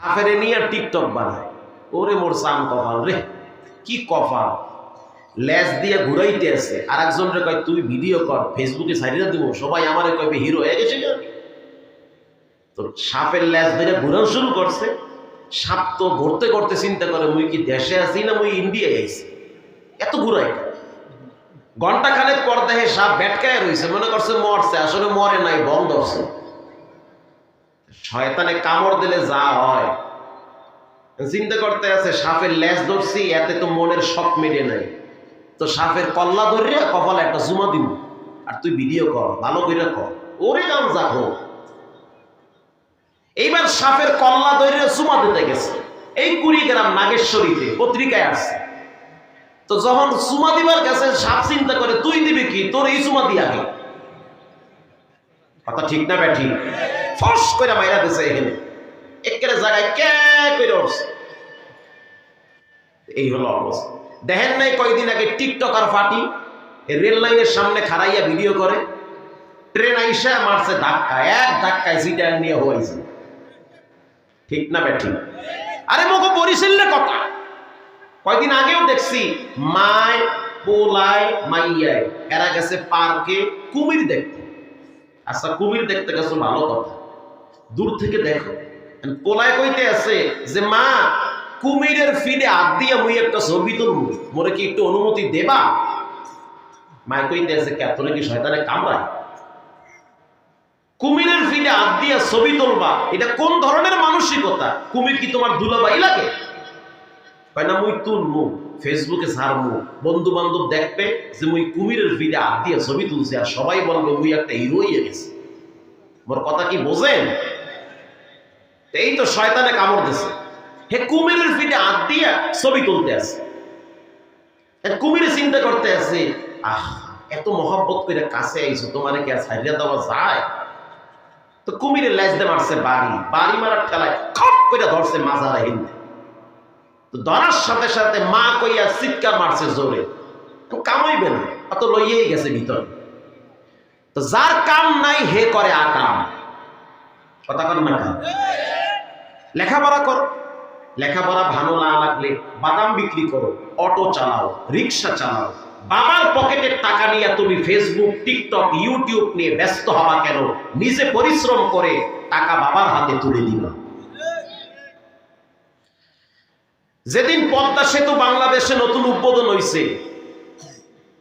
সাফেরে নিয়ে টিকটক বানায়। ওরে মোর সাম কপাল রে, কি কপাল? লেজ দিয়ে ঘুরাইতে আছে। আর একজন রে কয়, তুই ভিডিও কর ফেসবুকে সাইডে দিব। সবাই আমারে কইবে, হিরো, হয়ে গেছে তো সাপের লেজ ধরে ঘুরানো শুরু করছে। সাপ তো ঘুরতে ঘুরতে চিন্তা করে, মুই কি দেশে আছি না মুই ইন্ডিয়ায় আইছি? এত ঘুরাই ঘণ্টা খানেক পর দেখে সাপ ব্যাটকায় রয়েছে মনে করছে মরছে, আসলে মরে নাই বন্ধ হচ্ছে শয়তানে কামড় দিলে যা হয়। চিন্তা করতে আছে, সাপের লেজ ধরছি, এতে তো মনের শখ মেটে নাই। তো সাপের কল্লা ধরিয়া কপালে একটা জুমা দিব। আর তুই ভিডিও কর, ভালো করে কর। ওরে গান যাকো এইবার সাপের কল্লা ধরিয়া জুমা দিতে গেছে। এই কুড়িগ্রাম নাগেশ্বরীতে পত্রিকায় আছে। তো যখন চুমা দিবার গেছে, সাপ চিন্তা করে, তুই দিবি কি? তোর এই চুমা দিয়া কথা ঠিক না, ব্যাঠি? ফস করে মাইরা দিছে এখানে। একের জায়গায় কে করে উঠছে? এই হলো অবস্থা। দেখেন নাই কয়দিন আগে টিকটক আর ফাটি রেল লাইনের সামনে খাড়াইয়া ভিডিও করে, ট্রেন আইসা মারছে ধাক্কা, এক ধাক্কায় সিটা নিয়ে হয়েছে। ঠিক না ব্যাঠি আরে মগো বরিশালে কথা? কয়দিন আগেও দেখছি, মায়, পোলায়, মাইয়ায়, এরা গেছে পার্কে কুমির দেখতে। আচ্ছা কুমির দেখতে গেছো ভালো কথা। দূর থেকে দেখো। পোলায় কইতে আছে যে, মা, কুমিরের ফিডে হাত দিয়ে মুই একটা ছবি তুলবো। মোরে কি একটু অনুমতি দেবা? মায় কইতে আছে, কে, তোরে কি শয়তানে কামড়ায়? কুমিরের ফিডে হাত দিয়ে ছবি তুলবা, এটা কোন ধরনের মানসিকতা? কুমির কি তোমার দুলাবাই লাগে? কয়, না, মুই তুলমু, ফেসবুকে ছাড়মু। বন্ধু বান্ধব দেখবে যে, মুই কুমিরের ফিডে হাত দিয়ে ছবি তুলছি আর সবাই বলবে মুই একটা হিরো হয়ে গেছি। মোর কথা কি বোঝেন? এই তো শয়তানে কামড় দিছে। হে কুমিরের ফিডে হাত দিয়ে ছবি তুলতে আছে। কুমিরে চিন্তা করতে আছে, আহ, এত মহব্বত করে কাছে আইছো, তোমার কি আর ছাড়িয়ে দেওয়া যায়? তো কুমিরের লেজ দিয়ে মারছে বাড়ি। বাড়ি মারার ঠেলায় খপ করে ধরছে মাজারা হিন্দে। তো ধরার সাথে সাথে মা কইয়া চিৎকার মারছে জোরে। তো কামাইবে না অত লইয়েই গেছে ভিতরে। তো যার কাম নাই, হে করে আকাম। কথা কর না? লেখাপড়া করো। লেখাপড়া ভালো না লাগলে বাদাম বিক্রি করো, অটো চালাও, রিক্সা চালাও। বাবার পকেটের টাকা নিয়ে তুমি ফেসবুক টিকটক ইউটিউব নিয়ে ব্যস্ত হওয়া কেন? নিজে পরিশ্রম করে টাকা বাবার হাতে তুলে দিবা। যেদিন পদ্মা সেতু বাংলাদেশে নতুন উদ্বোধন হয়েছে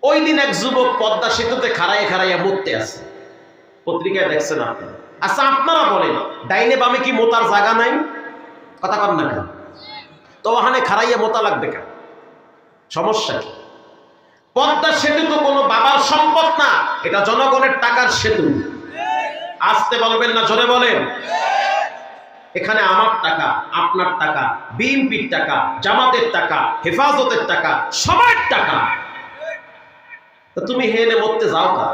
ওই দিন এক যুবক পদ্মা সেতুতে খাড়াইয়া খাড়াইয়া মরতে আছে পত্রিকায় দেখছেন আপনারা আচ্ছা আপনারা বলেন, ডাইনে বামে কি মোতার জায়গা নাই? কথা কর না কেন? তো ওখানে খাড়াইয়া মোতা লাগবে কেন? সমস্যা কি? পদ্মা সেতু তো কোনো বাবার সম্পদ না, এটা জনগণের টাকার সেতু। আসতে বলবেন না, জোরে বলেন। এখানে আমার টাকা, আপনার টাকা, বিএনপির টাকা, জামাতের টাকা, হেফাজতের টাকা, সবার টাকা। তুমি হেনে মরতে যাও কা?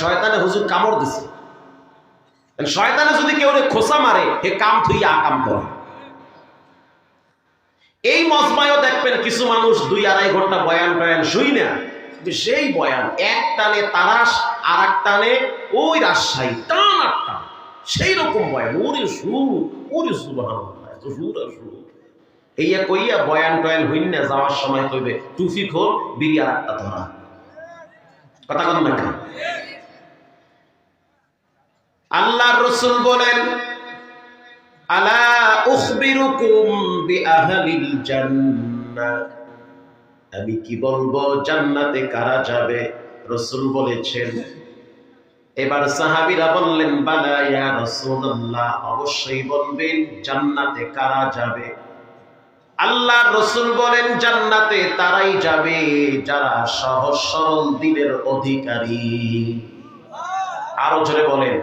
শয়তানে হুজুর কামড় দিছে। শয়তানে যদি কেউ খোসা মারে, হে কাম থুই আকাম করে। এই মজমায়ও দেখবেন কিছু মানুষ দুই আড়াই ঘণ্টা বয়ান টয়ান শুই না। সেই বয়ান, এক টানে তারাস আর এক টানে ওই রাজশাহী, টান আর টান। সেই রকম বয়ান। ওরে সুর ওরে সুর আর সুর এইয়া কইয়া বয়ান টয়ান হইন না, যাওয়ার সময় কইবে, টুফি খোল, বিড়ি আর একটা ধরা। কথা কথা আল্লাহর রসুল বলেন আলা আমি কি বলব, জান্নাতে কারা যাবে? রসুল বলেছেন, এবার সাহাবিরা বললেন, বালা ইয়া রাসূলুল্লাহ। অবশ্যই বলবেন, জান্নাতে কারা যাবে? আল্লাহ রসুল বলেন, জান্নাতে তারাই যাবে যারা সহজ সরল দিনের অধিকারী। আরও জোরে বলেন